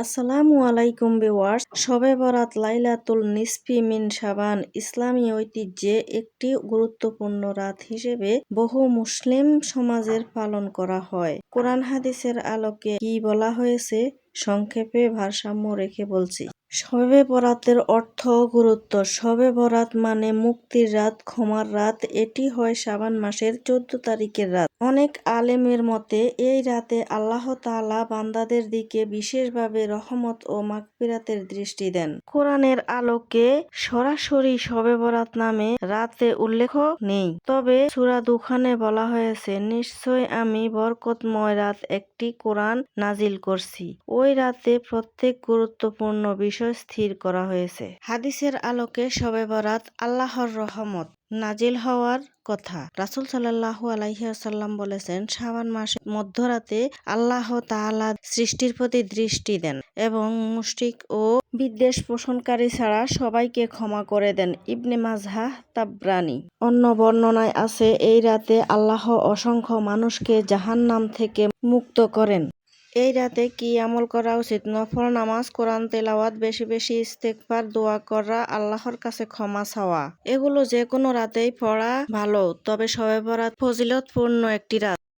আসসালামু আলাইকুম বেওয়ার্স সবে বরাত লাইলাতুল নিসফি মিন সাবান ইসলামী ঐতিহ্যে একটি গুরুত্বপূর্ণ রাত হিসেবে বহু মুসলিম সমাজের পালন করা হয়। কোরআন হাদিসের আলোকে কি বলা হয়েছে? সংক্ষেপে ভারসাম্য রেখে বলছি। শবে বরাতের অর্থ গুরুত্ব। শবে বরাত মানে মুক্তির রাত, ক্ষমার রাত। এটি হয় শাবান মাসের চোদ্দ তারিখের রাত। অনেক আলেমের মতে, এই রাতে আল্লাহ তাআলা বান্দাদের দিকে বিশেষভাবে রহমত ও মাগফিরাতের দৃষ্টি দেন। কোরআনের আলোকে সরাসরি শবে বরাত নামে রাতে উল্লেখ নেই। তবে সূরা দুখানে বলা হয়েছে, নিশ্চয় আমি বরকতময় রাত একটি কোরআন নাজিল করছি। ওই রাতে প্রত্যেক গুরুত্বপূর্ণ বিষয় স্থির করা হয়েছে। হাদিসের আলোকে শবে বরাত আল্লাহর রহমত। নাজিল হওয়ার কথা। রাসুল সাল্লাহু আলাইসাল্লাম বলেছেন, শাবান মাসের মধ্যরাতে আল্লাহ তাআলা সৃষ্টির প্রতি দৃষ্টি দেন এবং মুশরিক ও বিদ্বেষ পোষণকারী ছাড়া সবাইকে ক্ষমা করে দেন ইবনে মাজহা তাবরানি। অন্য বর্ণনায় আছে, এই রাতে আল্লাহ অসংখ্য মানুষকে জাহান্নাম থেকে মুক্ত করেন। এই রাতে কি আমল করা উচিত? নফল নামাজ, কোরআন তেলাওয়াত, বেশি বেশি ইস্তেকবার দোয়া করা, আল্লাহর কাছে ক্ষমা চাওয়া, এগুলো যে কোনো রাতেই পড়া ভালো, তবে সবে পড়া ফজিলতপূর্ণ একটি রাত।